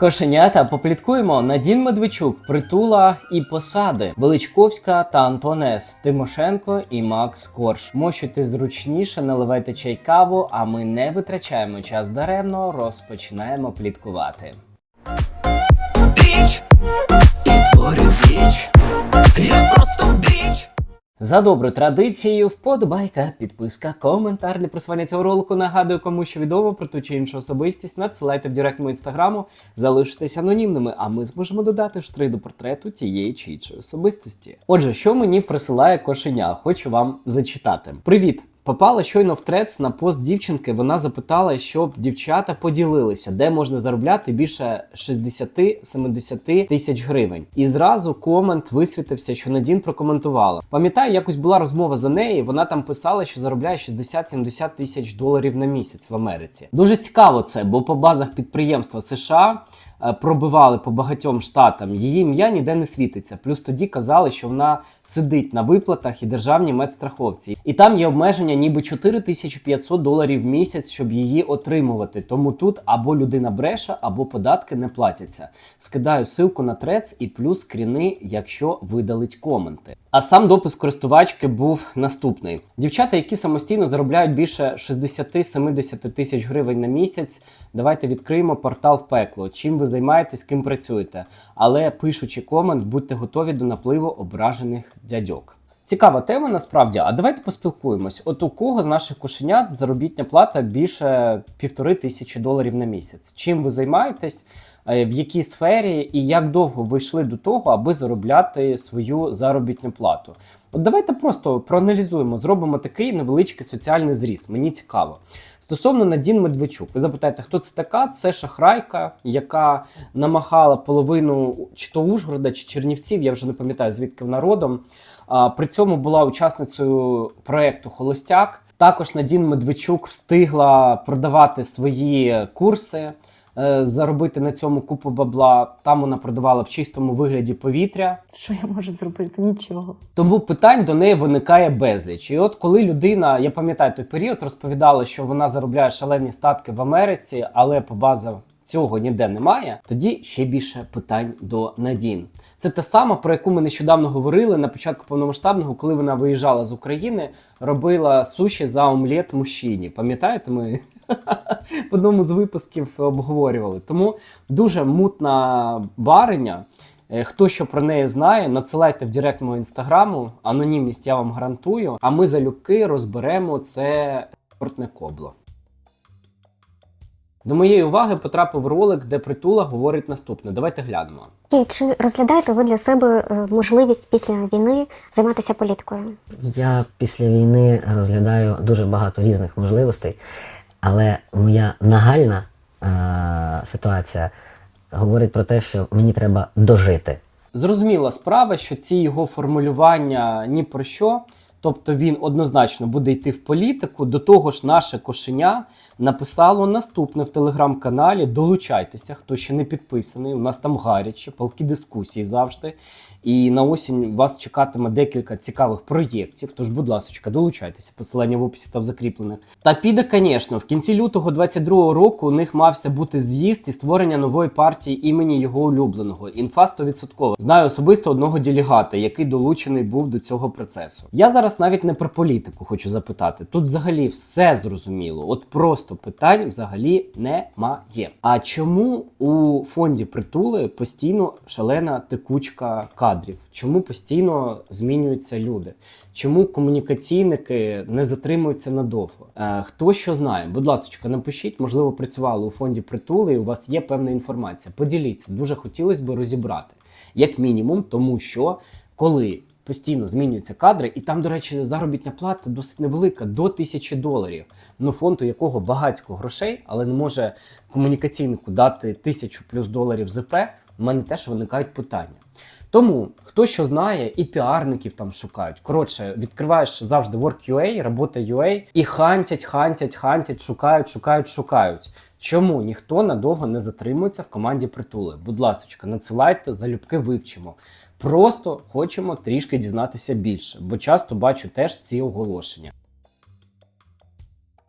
Кошенята попліткуємо Надін Медведчук, Притула і посади, Величковська та Антонес, Тимошенко і Макс Корж. Мощуйте зручніше, наливайте чай каву, а ми не витрачаємо час даремно, розпочинаємо пліткувати. Річ, діч. Я. За добру традицією, вподобайка, підписка, коментар для просування цього ролику. Нагадую, кому що відомо про ту чи іншу особистість. Надсилайте в директ мого інстаграму, залишитесь анонімними, а ми зможемо додати штрих до портрету тієї чи іншої особистості. Отже, що мені присилає кошеня? Хочу вам зачитати. Привіт! Попала щойно в трец на пост дівчинки. Вона запитала, щоб дівчата поділилися, де можна заробляти більше 60-70 тисяч гривень. І зразу комент висвітився, що Надін прокоментувала. Пам'ятаю, якось була розмова за неї. Вона там писала, що заробляє 60-70 тисяч доларів на місяць в Америці. Дуже цікаво це, бо по базах підприємства США. Е, Пробивали по багатьом штатам, її ім'я ніде не світиться. Плюс тоді казали, що вона сидить на виплатах і державній медстраховці. І там є обмеження ніби 4500 доларів в місяць, щоб її отримувати. Тому тут або людина бреше, або податки не платяться. Скидаю ссылку на трец і плюс скріни, якщо видалить коменти. А сам допис користувачки був наступний: дівчата, які самостійно заробляють більше 60-70 тисяч гривень на місяць. Давайте відкриємо портал в пекло. Чим ви займаєтесь, ким працюєте. Але пишучи комент, будьте готові до напливу ображених дядьок. Цікава тема насправді. А давайте поспілкуємось. От у кого з наших кошенят заробітня плата більше півтори тисячі доларів на місяць? Чим ви займаєтесь? е, В якій сфері і як довго ви йшли до того, аби заробляти свою заробітну плату? От давайте просто проаналізуємо, зробимо такий невеличкий соціальний зріз. Мені цікаво. Стосовно Надін Медведчук, ви запитаєте, хто це така? Це шахрайка, яка намахала половину чи то Ужгорода, чи Чернівців, я вже не пам'ятаю, звідки вона родом. А, При цьому була учасницею проєкту Холостяк. Також Надін Медведчук встигла продавати свої курси, заробити на цьому купу бабла. Там вона продавала в чистому вигляді повітря. Що я можу зробити? Нічого. Тому питань до неї виникає безліч. І от коли людина, я пам'ятаю той період, розповідала, що вона заробляє шалені статки в Америці, але по базам цього ніде немає, тоді ще більше питань до Надін. Це те саме, про яку ми нещодавно говорили на початку повномасштабного, коли вона виїжджала з України, робила суші за омлет мужчині. Пам'ятаєте, ми в одному з випусків обговорювали. Тому дуже мутна бариня. Е, Хто що про неї знає, надсилайте в директ мого інстаграму. Анонімність я вам гарантую. А ми залюбки розберемо це спортне кобло. До моєї уваги потрапив ролик, де притула говорить наступне. Давайте глянемо. І чи розглядаєте ви для себе е, можливість після війни займатися політикою? Я після війни розглядаю дуже багато різних можливостей, але моя нагальна е- ситуація говорить про те, що мені треба дожити. Зрозуміла справа, що ці його формулювання ні про що. Тобто він однозначно буде йти в політику. До того ж, наше кошеня написало наступне в телеграм-каналі. Долучайтеся, хто ще не підписаний. У нас там гаряче, палки дискусії завжди. І на осінь вас чекатиме декілька цікавих проєктів. Тож, будь ласка, долучайтеся. Посилання в описі та в закріплених. Та піде, звісно, в кінці лютого 22-го року у них мався бути з'їзд і створення нової партії імені його улюбленого. Інфа 100%. Знаю особисто одного делегата, який долучений був до цього процесу. Я зараз навіть не про політику хочу запитати. Тут взагалі все зрозуміло. От просто питань взагалі немає. А чому у фонді притули постійно шалена текучка кадрів? Чому постійно змінюються люди? Чому комунікаційники не затримуються надовго? Е, хто що знає? Будь ласка, напишіть, можливо, працювали у фонді притули, і у вас є певна інформація. Поділіться, дуже хотілося б розібрати, як мінімум, тому що коли постійно змінюються кадри, і там, до речі, заробітня плата досить невелика до тисячі доларів. Ну, фонд, у якого багатько грошей, але не може комунікаційнику дати тисячу плюс доларів ЗП, в мене теж виникають питання. Тому хто що знає, і піарників там шукають. Коротше, відкриваєш завжди Work.ua, робота UA, і хантять, хантять, хантять, шукають, шукають, шукають. Чому ніхто надовго не затримується в команді притули? Будь ласка, надсилайте, залюбки вивчимо. Просто хочемо трішки дізнатися більше, бо часто бачу теж ці оголошення.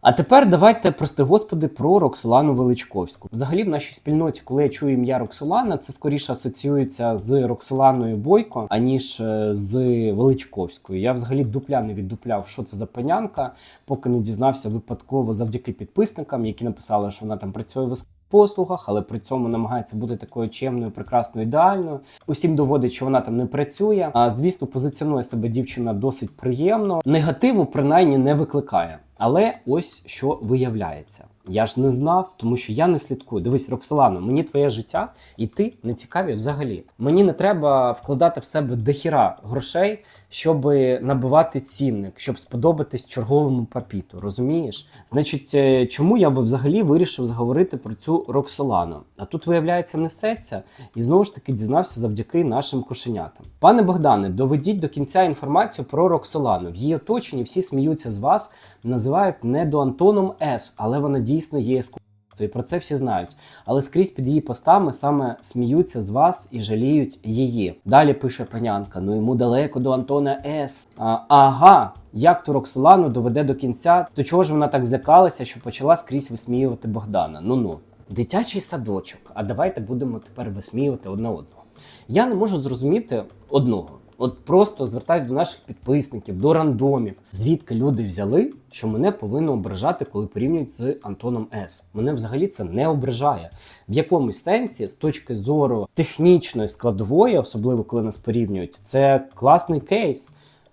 А тепер давайте, прости господи, про Роксолану Величковську. Взагалі, в нашій спільноті, коли я чую ім'я Роксолана, це скоріше асоціюється з Роксоланою Бойко, аніж е, з Величковською. Я взагалі дупля не віддупляв, що це за панянка, поки не дізнався випадково завдяки підписникам, які написали, що вона там працює в послугах, але при цьому намагається бути такою чемною, прекрасною, ідеальною. Усім доводить, що вона там не працює. А звісно, позиціонує себе дівчина досить приємно. Негативу принаймні не викликає. Але ось що виявляється. Я ж не знав, тому що я не слідкую. Дивись, Роксолано, мені твоє життя і ти не цікаві взагалі. Мені не треба вкладати в себе дохіра грошей, щоб набивати цінник, щоб сподобатись черговому папіту. Розумієш? Значить, е, чому я би взагалі вирішив заговорити про цю Роксолану? А тут виявляється несеться, і знову ж таки дізнався завдяки нашим кошенятам. Пане Богдане, доведіть до кінця інформацію про Роксолану. В її оточенні всі сміються з вас, називають не до Антоном С, але вона дійсно є з і про це всі знають. Але скрізь під її постами саме сміються з вас і жаліють її. Далі пише панянка: ну йому далеко до Антона С. А, ага, як ту Роксолану доведе до кінця, то чого ж вона так злякалася, що почала скрізь висміювати Богдана? Ну ну, дитячий садочок. А давайте будемо тепер висміювати одне одного. Я не можу зрозуміти одного. От просто звертаюсь до наших підписників, до рандомів, звідки люди взяли, що мене повинно ображати, коли порівнюють з Антоном С. Мене взагалі це не ображає. В якомусь сенсі, з точки зору технічної складової, особливо коли нас порівнюють, це класний кейс.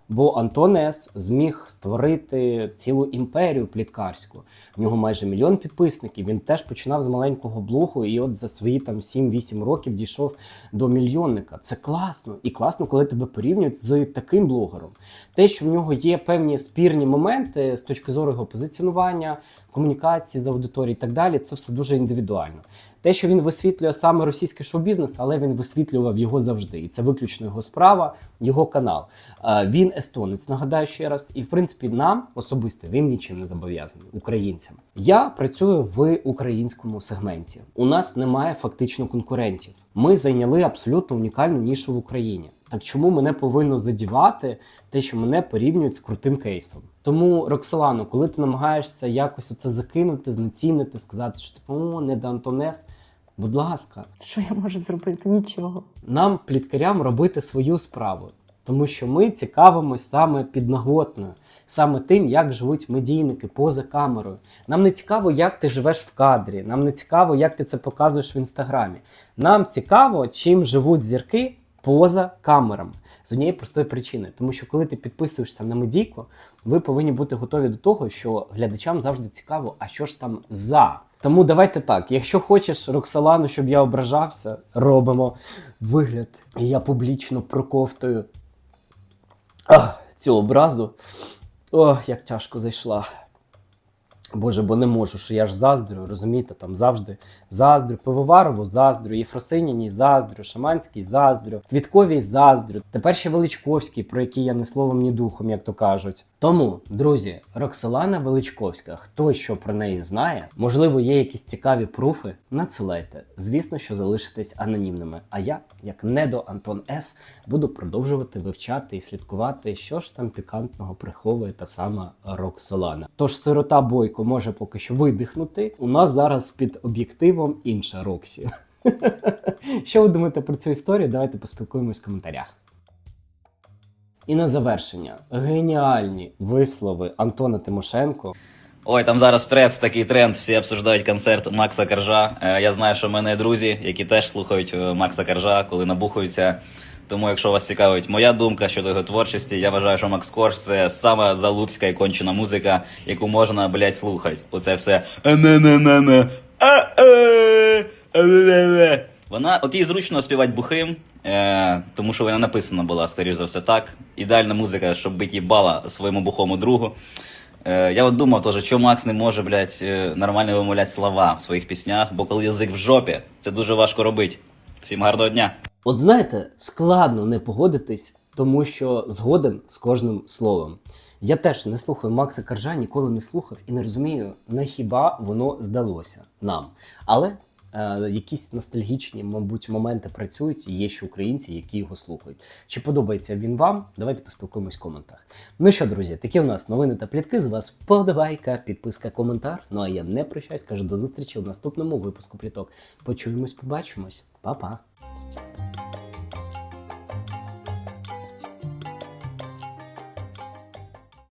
Бо Антонес зміг створити цілу імперію пліткарську. В нього майже мільйон підписників. Він теж починав з маленького блогу, і от за свої там 7-8 років дійшов до мільйонника. Це класно. І класно, коли тебе порівнюють з таким блогером. Те, що в нього є певні спірні моменти з точки зору його позиціонування, комунікації з аудиторією і так далі, це все дуже індивідуально. Те, що він висвітлює саме російський шоу-бізнес, але він висвітлював його завжди. І це виключно його справа, його канал. Е, Він естонець, нагадаю ще раз. І в принципі, нам особисто він нічим не зобов'язаний українцям. Я працюю в українському сегменті. У нас немає фактично конкурентів. Ми зайняли абсолютно унікальну нішу в Україні. Так чому мене повинно задівати те, що мене порівнюють з крутим кейсом? Тому, Роксолано, коли ти намагаєшся якось оце закинути, знецінити, сказати, що типу, о, не до Антонес, будь ласка, Що я можу зробити? Нічого. нам, пліткарям, робити свою справу. Тому що ми цікавимось саме підноготною, саме тим, як живуть медійники поза камерою. Нам не цікаво, як ти живеш в кадрі, нам не цікаво, як ти це показуєш в інстаграмі. Нам цікаво, чим живуть зірки поза камерами. З однієї простої причини, тому що коли ти підписуєшся на медійку, ви повинні бути готові до того, що глядачам завжди цікаво, а що ж там за. Тому давайте так. Якщо хочеш Роксолану, щоб я ображався, робимо вигляд, і я публічно проковтую ах, цю образу. Ох, як тяжко зайшла. Боже, бо не можу, що я ж заздрю, розумієте, там завжди заздрю, пивоварову заздрю, Єфросиніній заздрю, Шаманський заздрю, Квітковій заздрю, тепер ще Величковський, про який я не словом, ні духом, як то кажуть. Тому, друзі, Роксолана Величковська, хто що про неї знає, можливо, є якісь цікаві пруфи, надсилайте. Звісно, що залишитесь анонімними. А я, як недо Антон С, буду продовжувати вивчати і слідкувати, що ж там пікантного приховує та сама Роксолана. Тож сирота Бойко може поки що видихнути. У нас зараз під об'єктивом інша Роксі. Що ви думаєте про цю історію? Давайте поспілкуємось в коментарях. І на завершення геніальні вислови Антона Тимошенко. Ой, там зараз трец, такий тренд, всі обсуждають концерт Макса Коржа. Е, Я знаю, що в мене друзі, які теж слухають е, Макса Коржа, коли набухаються. Тому, якщо вас цікавить моя думка щодо його творчості, я вважаю, що Макс Корж це сама залупська і кончена музика, яку можна, блядь, слухати. Оце все. Вона, от їй зручно співати бухим, е, тому що вона написана була, скоріш за все, так. Ідеальна музика, щоб бити їбала своєму бухому другу. Е, я от думав теж, що Макс не може, блядь, е, нормально вимовляти слова в своїх піснях, бо коли язик в жопі, це дуже важко робити. Всім гарного дня! От знаєте, складно не погодитись, тому що згоден з кожним словом. Я теж не слухаю Макса Каржа, ніколи не слухав і не розумію, на хіба воно здалося нам. Але е, якісь ностальгічні, мабуть, моменти працюють, і є ще українці, які його слухають. Чи подобається він вам? Давайте поспілкуємось в коментах. Ну що, друзі, такі у нас новини та плітки. З вас подобайка, підписка, коментар. Ну а я не прощаюсь, кажу до зустрічі у наступному випуску пліток. Почуємось, побачимось. Па-па!